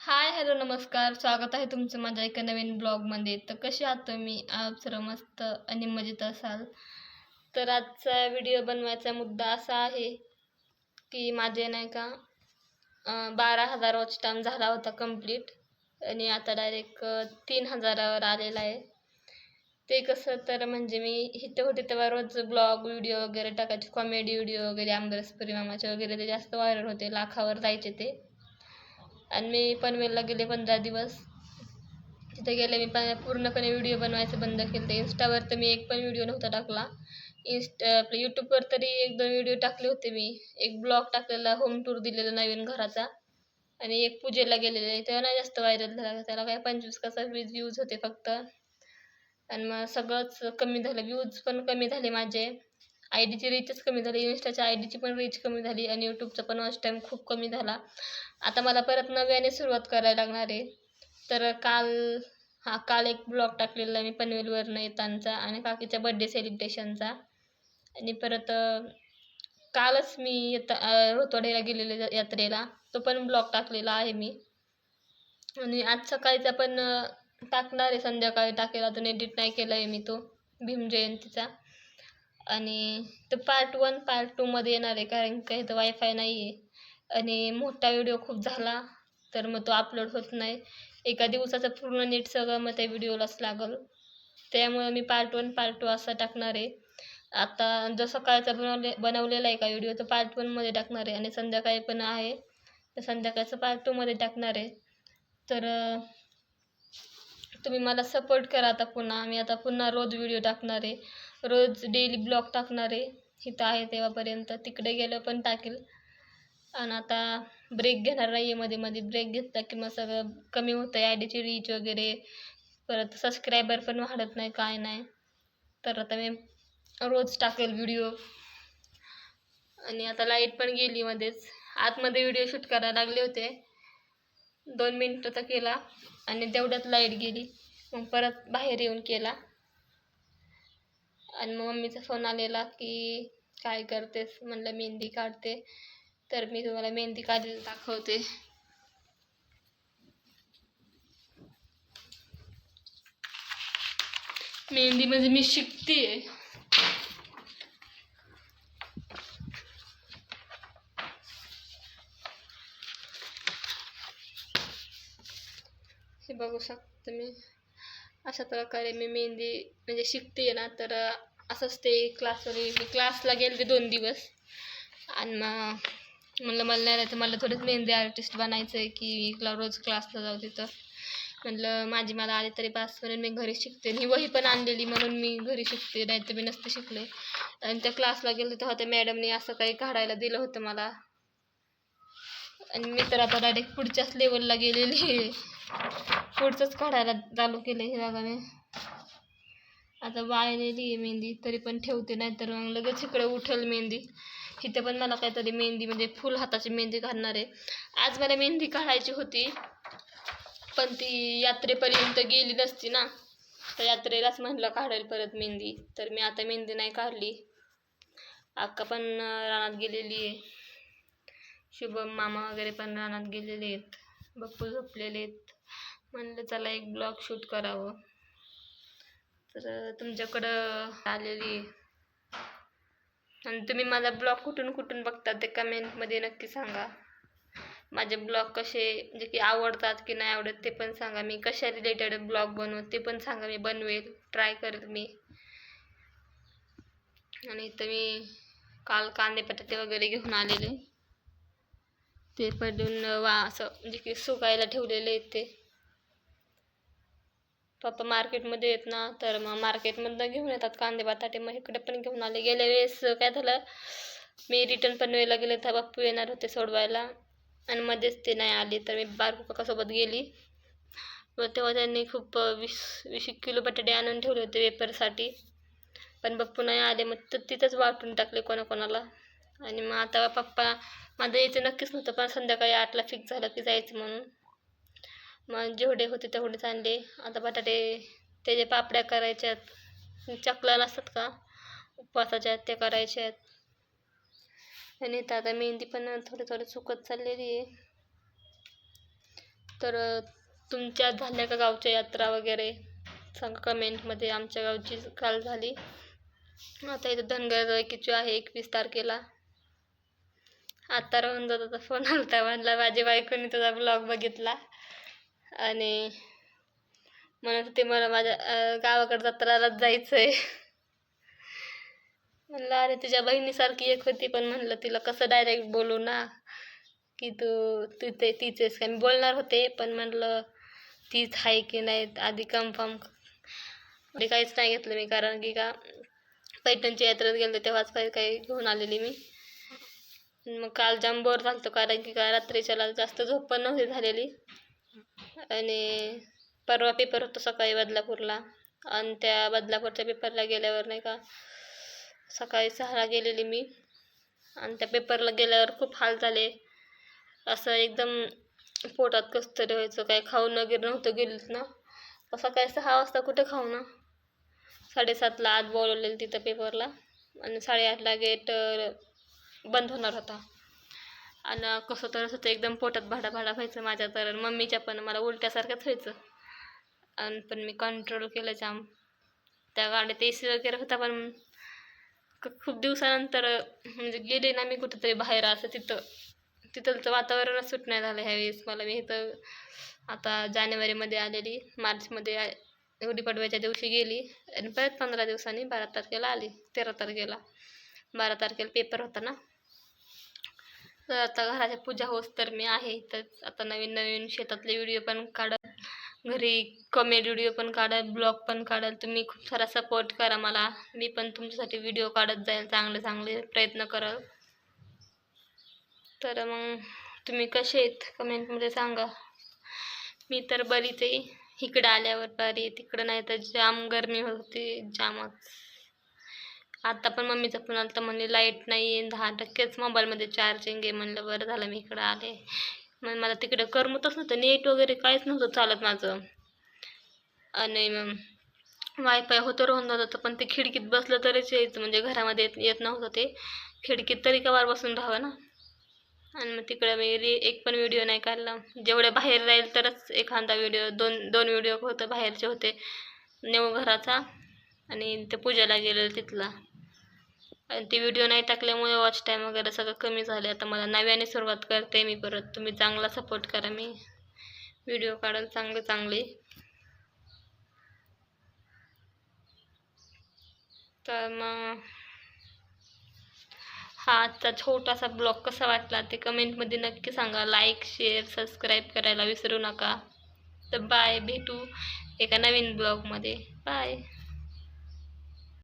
Hi hello नमस्कार. स्वागत आहे तुमचं माझ्या एका नवीन ब्लॉगमध्ये. तर कसे आहात तुम्ही? आप सर्व मस्त आणि मजेत असाल. तर आजचा व्हिडिओ बनवायचा मुद्दा असा आहे की माझे नाही का बारा हजार वॉच टाईम झाला होता कंप्लीट आणि आता डायरेक्ट तीन हजारावर आलेला आहे. ते कसं तर म्हणजे मी इथे होते तेव्हा रोज ब्लॉग व्हिडिओ वगैरे टाकायचे कॉमेडी व्हिडिओ वगैरे आमदारसपुरी मामाचे वगैरे ते जास्त व्हायरल होते लाखावर जायचे ते. आणि मी पनवेलला गेले पंधरा दिवस. तिथे गेले मी पण पूर्णपणे व्हिडिओ बनवायचं बंद केलं. इंस्टावर तर मी एक पण व्हिडिओ नव्हता टाकला. इन्स्ट आपलं यूट्यूबवर तरी एक दोन व्हिडिओ टाकले होते मी. एक ब्लॉग टाकलेला होम टूर दिलेला नवीन घराचा. आणि एक पूजेला गेलेले. तेव्हा नाही जास्त व्हायरल झाला. त्याला काय पंचवीस कसा वीज व्ह्यूज होते फक्त. आणि मग सगळंच कमी झालं. व्ह्यूज पण कमी झाले माझे. आय डीची रीचच कमी झाली इन्स्टाच्या आय डीची पण रीच कमी झाली आणि यूट्यूबचा पण वॉच टाईम खूप कमी झाला. आता मला परत नव्याने सुरुवात करायला लागणार आहे. तर काल हा काल एक ब्लॉग टाकलेला मी पनवेलवरनं येतांचा आणि काकीच्या बड्डे सेलिब्रेशनचा आणि परत कालच मी येता अं, रोतवाडीला गेलेले यात्रेला. तो पण ब्लॉग टाकलेला आहे मी. आणि आज सकाळचा पण टाकणार आहे संध्याकाळी टाकेल. अजून एडिट नाही केला आहे मी तो भीम जयंतीचा. आणि तो पार्ट वन पार्ट टूमध्ये येणार आहे कारण का इथं वायफाय नाही आहे आणि मोठा व्हिडिओ खूप झाला तर मग तो अपलोड होत नाही. एका दिवसाचं पूर्ण नीट सगळं मग त्या व्हिडिओलाच लागल. त्यामुळे मी पार्ट वन पार्ट टू असा टाकणार आहे. आता जो सकाळचा बनवले बनवलेला आहे का व्हिडिओ तो पार्ट वनमध्ये टाकणार आहे. आणि संध्याकाळी पण आहे तर संध्याकाळचं पार्ट टूमध्ये टाकणार आहे. तर तुम्ही मला सपोर्ट करा आता पुन्हा. मी आता पुन्हा रोज व्हिडिओ टाकणार आहे. रोज डेली ब्लॉग टाकणार आहे. इथं आहे तेव्हापर्यंत. तिकडे गेलं पण टाकेल. आणि आता ब्रेक घेणार नाही आहे मध्ये मध्ये. ब्रेक घेतला की मग सगळं कमी होतं आहे आय डीची रीच वगैरे. परत सबस्क्रायबर पण वाढत नाही काय नाही. तर आता मी रोज टाकेल व्हिडिओ आणि आता लाइट पण गेली मध्येच. आतमध्ये व्हिडिओ शूट करायला लागले होते. दोन मिनटाचा केला. आणि तेवढ्यात लाइट गेली. मग परत बाहेर येऊन केला. आणि मग मम्मीचा फोन आलेला की काय करतेस? म्हणलं मेहंदी काढते. तर मी तुम्हाला मेहंदी काढलेली दाखवते. मेहंदी म्हणजे मी शिकते हे बघू शकते मी अशा प्रकारे मी मेहंदी म्हणजे शिकते ना तर असंच ते क्लासवर मी क्लासला गेले ते दोन दिवस. आणि मग म्हणलं मला नाही राहायचं मला थोडंच मेहंदी आर्टिस्ट बनायचं आहे की रोज क्लासला जाऊ तिथं. म्हणलं माझी मला आली तरी पास मी घरी शिकते. आणि ही वही पण आणलेली म्हणून मी घरी शिकते नाही तर मी नसते शिकले. आणि त्या क्लासला गेलो तेव्हा त्या मॅडमने असं काही काढायला दिलं होतं मला. आणि मी तर आता डायरेक्ट पुढच्याच लेवलला गेलेली पुढचंच काढायला चालू केलं हे बघा मी. आता वाळलेली आहे मेहंदी तरी पण ठेवते नाही तर मग लगेच इकडे उठेल मेहंदी. इथे पण मला काहीतरी मेहंदी म्हणजे फुल हाताची मेहंदी काढणार आहे. आज मला मेहंदी काढायची होती पण ती यात्रेपर्यंत गेली नसती ना. तर यात्रेलाच म्हणलं काढेल परत मेहंदी तर मी आता मेहंदी नाही काढली. अक्का पण रानात गेलेली आहे. शुभम मामा वगैरे पण रानात गेलेले आहेत. बप्पू झोपलेले आहेत. म्हणलं चला एक ब्लॉग शूट करावं. तर तुमच्याकडं आलेली आणि तुम्ही माझा ब्लॉग कुठून कुठून बघता ते कमेंटमध्ये नक्की सांगा. माझे ब्लॉग कसे म्हणजे की आवडतात की नाही आवडत ते पण सांगा. मी कशा रिलेटेड ब्लॉग बनवत ते पण सांगा. मी बनवेल ट्राय करेल मी. आणि इथं मी काल कांदे बटाटे वगैरे घेऊन आलेले. ते पडून वा असं म्हणजे की सुकायला ठेवलेले आहेत ते. पप्पा मार्केटमध्ये येत ना तर मग मार्केटमधनं घेऊन येतात कांदे बटाटे. मग इकडे पण घेऊन आले. गेल्या वेळेस काय झालं मी रिटर्न पनवेलला गेले तर बाप्पू येणार होते सोडवायला. आणि मध्येच ते नाही आले तर मी बारकू काकासोबत गेली. मग तेव्हा त्यांनी खूप वीस वीस एक किलो बटाटे आणून ठेवले होते वेपरसाठी पण बाप्पू नाही आले. मग तर तिथंच वाटून टाकले कोणाकोणाला. आणि मग आता पप्पा माझं यायचं नक्कीच नव्हतं पण संध्याकाळी आठला फिक्स झालं की जायचं म्हणून. मग जेवढे होते तेवढेच आणले आता बटाटे त्याचे पापड्या करायच्या आहेत चकल्या नसतात का? उपवासाच्या त्या करायच्या आहेत आणि इथं आता मेहंदी पण थोडी थोडी सुकत चाललेली आहे. तर तुमच्या झाल्या का गावच्या यात्रा वगैरे? सांगा कमेंटमध्ये आमच्या गावची काल झाली. आता इथं धनगर एकीची आहे एकवीस तारखेला. आता राहून दादाचा फोन आलता. म्हणला माझ्या बायकोनी तुझा ब्लॉग बघितला. आणि म्हणत होते मला माझ्या गावाकडे जत्रालाच जायचं आहे म्हणलं अरे तुझ्या बहिणीसारखी एक होती पण म्हणलं तिला कसं डायरेक्ट बोलू ना? की तू तिथे तिचेच काय मी बोलणार होते पण म्हणलं तीच आहे की नाही आधी कन्फर्म ते काहीच नाही घेतलं मी कारण की का पैठणच्या यात्रेत गेले तेव्हाच काही काही घेऊन आलेली मी. मग काल जाम बोर झालं होतं कारण की का रात्रीच्याला जास्त झोप पण नव्हती झालेली. आणि परवा पेपर होता सकाळी बदलापूरला. आणि त्या बदलापूरच्या पेपरला गेल्यावर नाही का सकाळी सहाला गेलेली मी. आणि त्या पेपरला गेल्यावर खूप हाल झाले. असं एकदम पोटात कसं तरी व्हायचं काय खाऊन वगैरे नव्हतं गेलीत ना. सकाळी सहा वाजता कुठे खाऊ ना साडेसातला आत बोलवलेलं तिथं पेपरला आणि साडेआठला गेट बंद होणार होता. आणि कसं तर असं ते एकदम पोटात भाडा भाडा व्हायचं माझ्या तर मम्मीच्या पण मला उलट्यासारखंच व्हायचं. आणि पण मी कंट्रोल केलं जाम. त्या गाडीत ए सी वगैरे होता पण क- खूप दिवसानंतर म्हणजे गेले ना मी कुठंतरी बाहेर असं तिथं तिथलचं वातावरणच सुट नाही झालं ह्यावेळेस मला मी इथं आता जानेवारीमध्ये आलेली मार्चमध्ये गुढीपाडव्याच्या दिवशी गेली. आणि परत पंधरा दिवसांनी बारा तारखेला आली तेरा तारखेला. बारा तारखेला पेपर होता ना. तर आता घराच्या पूजा होस तर मी आहे तर आता नवीन नवीन शेतातले व्हिडिओ पण काढत घरी कॉमेडी व्हिडिओ पण काढत ब्लॉग पण काढत. तुम्ही खूप सारा सपोर्ट करा मला. मी पण तुमच्यासाठी व्हिडिओ काढत जाईल चांगले चांगले प्रयत्न करल तर मग तुम्ही कसे आहेत? कमेंटमध्ये सांगा. मी तर बरीच आहे. इकडं आल्यावर बरी तिकडं नाही तर जाम गरमी होती जामच. आता पण मम्मीचा फोन आलं तर म्हणले लाइट नाही दहा टक्केच मोबाईलमध्ये चार्जिंग आहे म्हणलं बरं झालं मी इकडं आले. मग मला तिकडं करमतच नव्हतं नेट वगैरे काहीच नव्हतं चालत माझं. आणि मग वायफाय होतं राहून जात होतं पण ते खिडकीत बसलं तरीच यायचं म्हणजे घरामध्ये येत येत नव्हतं ते. खिडकीत तरी कवार बसून राहावं ना? आणि मग तिकडं मी रि एक पण व्हिडिओ नाही काढला. जेवढे बाहेर राहील तरच एखादा व्हिडिओ दोन दोन व्हिडिओ होतं बाहेरचे होते. नेऊ घराचा. आणि ते पूजेला गेलेलं तिथला. आणि ते व्हिडिओ नाही टाकल्यामुळे वॉच टाईम वगैरे सगळं कमी झाले आता मला नव्याने सुरुवात करते मी परत. तुम्ही चांगला सपोर्ट करा. मी व्हिडिओ काढाल चांगले चांगले. तर मग हा आजचा छोटासा ब्लॉग कसा वाटला ते कमेंटमध्ये नक्की सांगा. लाईक शेअर सबस्क्राईब करायला विसरू नका. तर बाय भेटू एका नवीन ब्लॉगमध्ये बाय